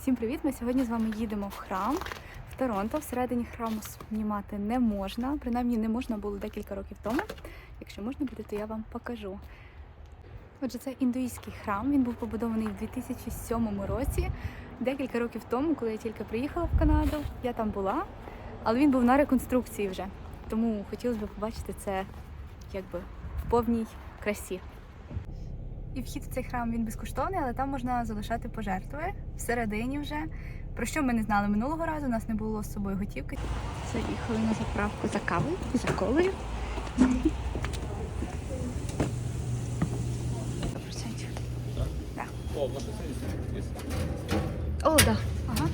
Всім привіт! Ми сьогодні з вами їдемо в храм в Торонто. Всередині храму знімати не можна. Принаймні не можна було декілька років тому. Якщо можна буде, то я вам покажу. Отже, це індуїзький храм. Він був побудований в 2007 році. Декілька років тому, коли я тільки приїхала в Канаду, я там була, але він був на реконструкції вже. Тому хотілося б побачити це якби в повній красі. І вхід в цей храм він безкоштовний, але там можна залишати пожертви всередині вже. Про що ми не знали минулого разу, у нас не було з собою готівки. Заїхали на заправку за кавою і за колою. О, нашей. О, так. Ага.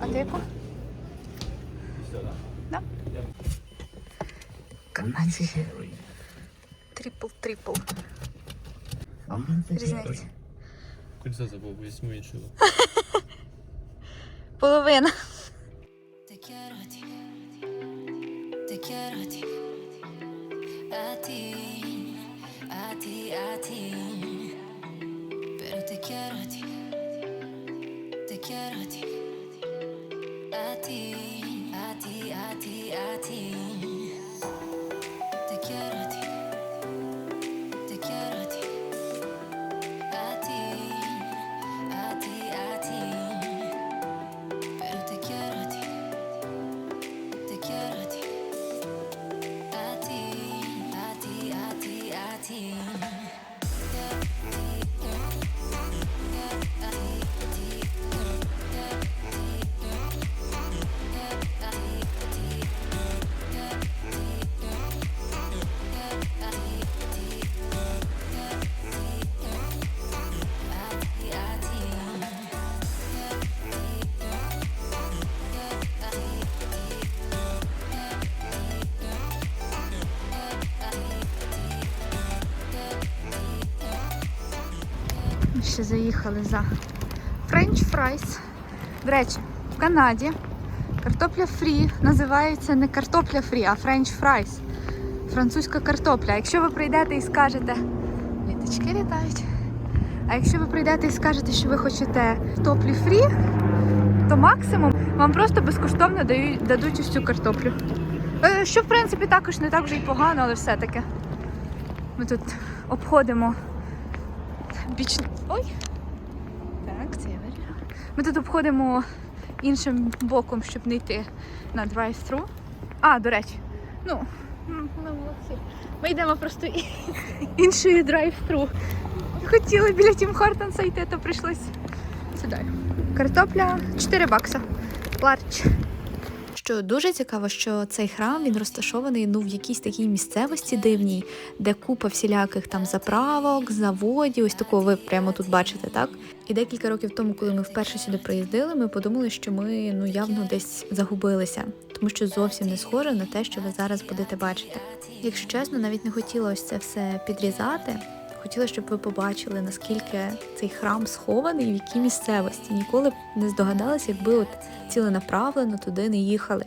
А ти яку? Да? Канадці. Трипл-трипл. Різниця. Кольцо забыл, здесь уменьшила. Половина. Pero te quiero a ti, te quiero a ti, ще заїхали за френч фрайс. До речі, в Канаді картопля фрі називається не картопля фрі, а френч фрайс. Французька картопля. Якщо ви прийдете і скажете, літочки літають. А якщо ви прийдете і скажете, що ви хочете картоплі фрі, то максимум вам просто безкоштовно дадуть ось цю картоплю. Е, Що, в принципі, також не так вже й погано, але все-таки. Ми тут обходимо біч... Ой! Так, це я вирішила. Ми тут обходимо іншим боком, щоб не йти на драйв-тру. А, до речі, ну, ми молодці. Ми йдемо просто іншою драйв-тру. Хотіли біля Тім Хортонса йти, то прийшлось сюди. Картопля 4 бакса. Ларч. Що дуже цікаво, що цей храм він розташований ну в якійсь такій місцевості дивній, де купа всіляких там заправок, заводів, ось такого ви прямо тут бачите, так? І декілька років тому, коли ми вперше сюди приїздили, ми подумали, що ми ну явно десь загубилися, тому що зовсім не схоже на те, що ви зараз будете бачити. Якщо чесно, навіть не хотіла ось це все підрізати. Хотіла, щоб ви побачили, наскільки цей храм схований, в якій місцевості. Ніколи б не здогадалася, якби от ціленаправлено туди не їхали.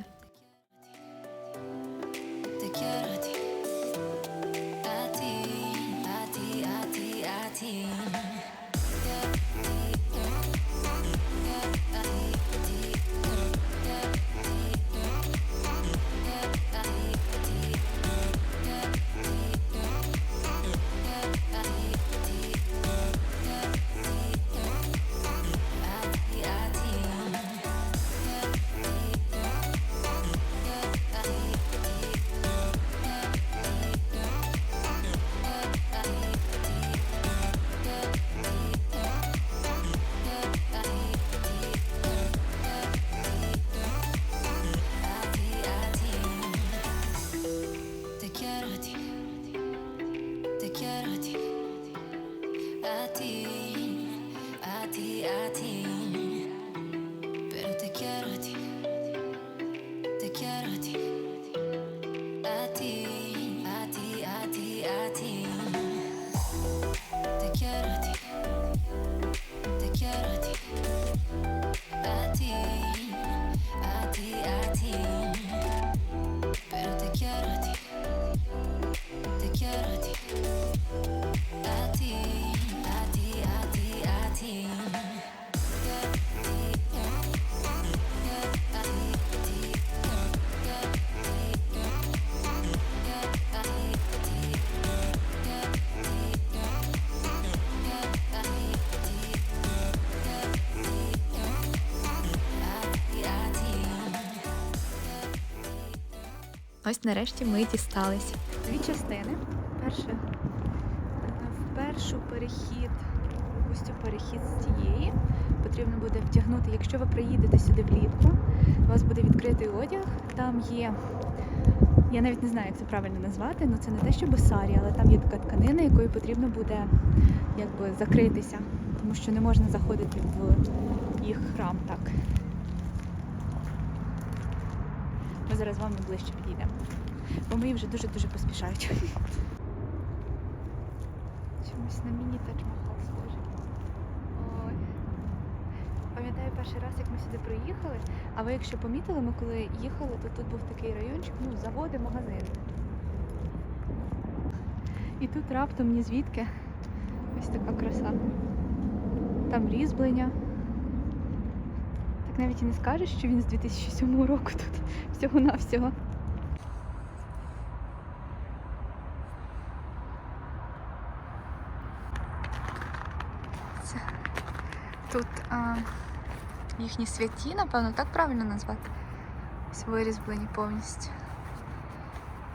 Ось нарешті ми дістались. Дві частини. Перше в першу перехід, цю перехід з цієї. Потрібно буде втягнути, якщо ви приїдете сюди влітку, у вас буде відкритий одяг. Там є, я навіть не знаю, як це правильно назвати, але це не те, що босарі, але там є така тканина, якою потрібно буде якби закритися, тому що не можна заходити в їх храм так. Ми зараз з вами ближче підійдемо. Бо мої вже дуже-дуже поспішають. Чомусь на міні Тадж Махал схоже. Пам'ятаю перший раз, як ми сюди приїхали. А ви якщо помітили, ми коли їхали, то тут був такий райончик, ну, заводи, магазини. І тут раптом ні звідки ось така краса. Там різьблення. Навіть і не скажеш, що він з 2007 року тут всього-навсього. Тут а, їхні святі, напевно, так правильно назвати. Вирізблені повністю.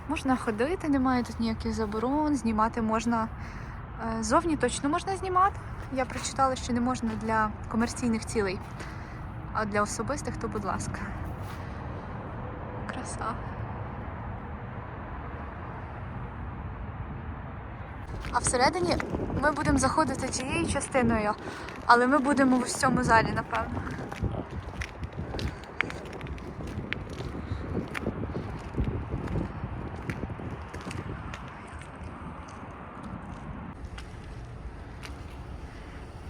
Можна ходити, немає тут ніяких заборон, знімати можна. е, Зовні точно можна знімати. Я прочитала, що не можна для комерційних цілей, а для особистих, то будь ласка. Краса. А всередині ми будемо заходити тією частиною, але ми будемо в цьому залі, напевно.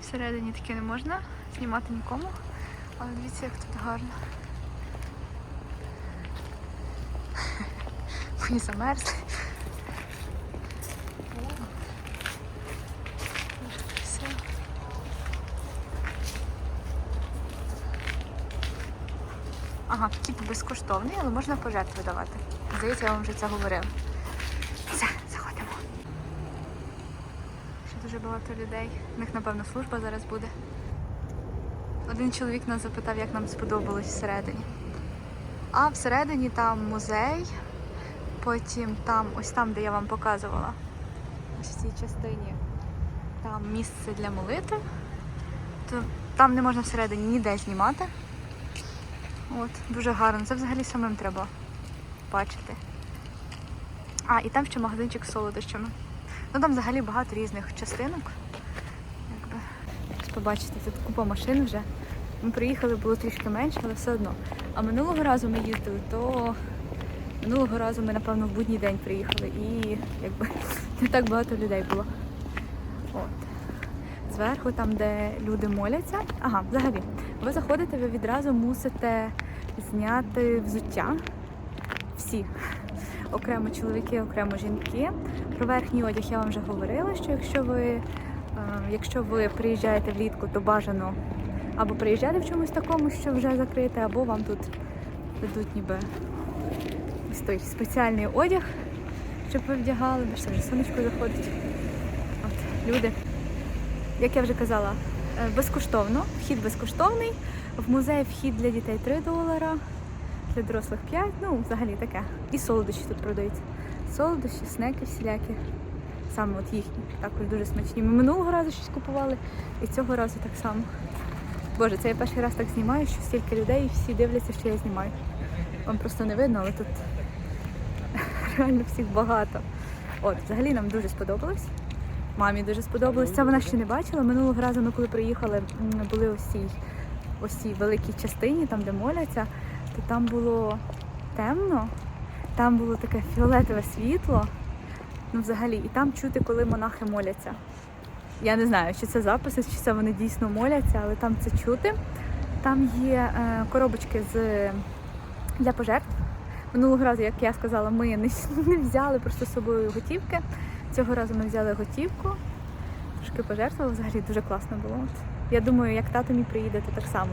Всередині таке не можна знімати нікому, але дивіться, як тут гарно. Мої замерзли. Ага, вхід безкоштовний, але можна пожертви давати. Здається, я вам вже це говорила. Все, заходимо. Ще дуже багато людей. У них, напевно, служба зараз буде. Один чоловік нас запитав, як нам сподобалось всередині. А всередині там музей, потім там, ось там, де я вам показувала, ось в цій частині, там місце для молитви. Там не можна всередині ніде знімати. От, дуже гарно. Це взагалі самим треба бачити. А, і там ще магазинчик з солодощами. Ну там взагалі багато різних частинок. Побачите, тут купа машин вже. Ми приїхали, було трішки менше, але все одно. А минулого разу ми їздили, то минулого разу ми, напевно, в будній день приїхали і якби не так багато людей було. От. Зверху, там, де люди моляться. Ага, взагалі, ви заходите, ви відразу мусите зняти взуття. Всі. Окремо чоловіки, окремо жінки. Про верхній одяг я вам вже говорила, що якщо ви, якщо ви приїжджаєте влітку, то бажано або приїжджати в чомусь такому, що вже закрите, або вам тут дадуть ніби ось той спеціальний одяг, щоб ви вдягали, бо це вже сонечко заходить. От, люди. Як я вже казала, е, безкоштовно, вхід безкоштовний. В музей вхід для дітей 3 долара, для дорослих 5, ну взагалі таке. І солодощі тут продаються. Солодощі, снеки всілякі. Саме от їхні, також дуже смачні. Ми минулого разу щось купували, і цього разу так само. Боже, це я перший раз так знімаю, що стільки людей і всі дивляться, що я знімаю. Вам просто не видно, але тут реально всіх багато. От, взагалі нам дуже сподобалось. Мамі дуже сподобалось. Це вона ще не бачила. Минулого разу ми коли приїхали, були ось цій, ось цій великій частині, там де моляться, то там було темно, там було таке фіолетове світло. Ну, взагалі, і там чути, коли монахи моляться. Я не знаю, чи це записи, чи це вони дійсно моляться, але там це чути. Там є е, коробочки з для пожертв. Минулого разу, як я сказала, ми не, не взяли просто з собою готівки. Цього разу ми взяли готівку, трошки пожертвували, взагалі дуже класно було. Я думаю, як тато мій приїде, то так само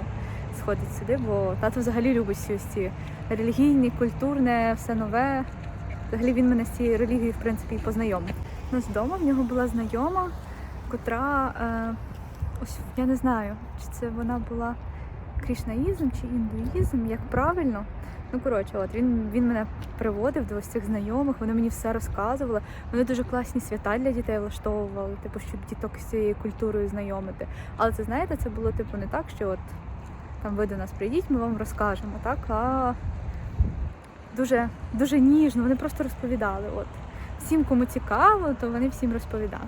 сходить сюди, бо тато взагалі любить всі ці релігійні, культурне, все нове. Взагалі він мене з цією релігією, в принципі, і познайомив. У нас вдома в нього була знайома, котра, е, ось я не знаю, чи це вона була крішнаїзм чи індуїзм, як правильно. Ну, коротше, от він, він мене приводив до ось цих знайомих, вони мені все розказували. Вони дуже класні свята для дітей влаштовували, типу, щоб діток з цією культурою знайомити. Але це знаєте, це було типу не так, що от там ви до нас прийдіть, ми вам розкажемо, так? А дуже, дуже ніжно, вони просто розповідали. От. Всім, кому цікаво, то вони всім розповідали.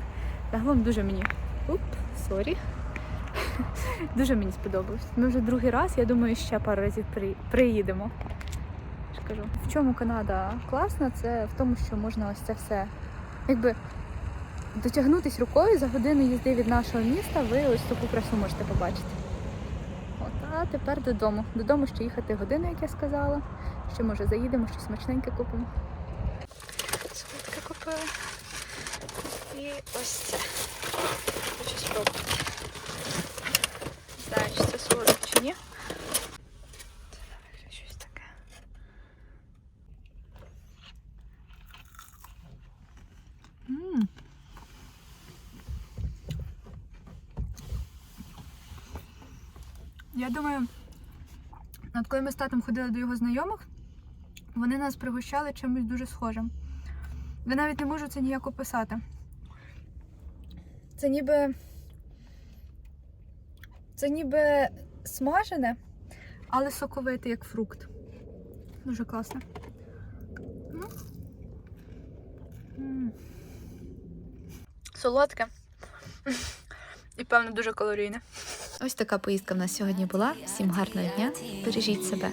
Загалом дуже мені. Уп, сорі. Дуже мені сподобалось. Ми вже другий раз, я думаю, ще пару разів при... приїдемо. Я кажу. В чому Канада класна, це в тому, що можна ось це все. Якби дотягнутись рукою за годину їзди від нашого міста, ви ось таку красу можете побачити. Тепер додому. Додому ще їхати годину, як я сказала. Ще може заїдемо, щось смачненьке купимо. Солодке купила. І ось це. Хочу спробувати. Не знаю, чи це солодке чи ні. Це виглядає щось таке. М. Я думаю, от коли ми з татом ходили до його знайомих, вони нас пригощали чимось дуже схожим. Я навіть не можу це ніяк описати. Це ніби. Це ніби смажене, але соковите, як фрукт. Дуже класно. М. Солодке. І, певно, дуже калорійне. Ось така поїздка в нас сьогодні була. Всім гарного дня. Бережіть себе.